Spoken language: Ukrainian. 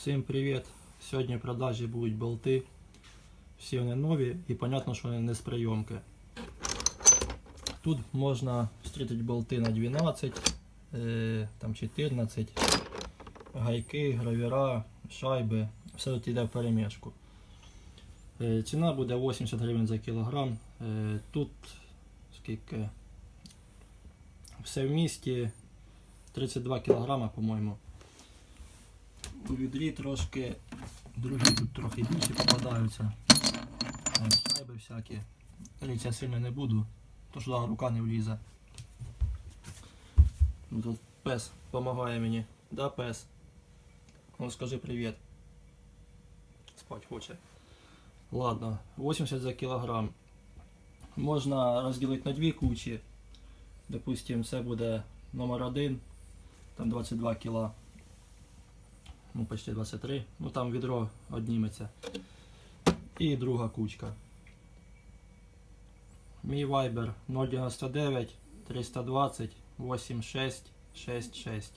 Всім привіт! Сьогодні в продажі будуть болти. Всі вони нові і понятно, що вони не з прийомки. Тут можна зустріти болти на 12, е, там 14, гайки, гравіра, шайби. Все тут йде в перемішку. Е, ціна буде 80 гривень за кілограм. Е, тут скільки? Все в місті 32 кілограма, по-моєму. У відрі трошки, другі тут трохи більше попадаються. Шайби всякі. Ріць я сильно не буду, то що рука не влізе. Ну, Тут пес допомагає мені. Да, пес? Ну скажи привіт. Спать хоче. Ладно, 80 за кілограм. Можна розділити на дві кучі. Допустим, це буде номер один, там 22 кіла. Ну, почти 23. Ну там відро одніметься. І друга кучка. Мій вайбер 099 320 86 66.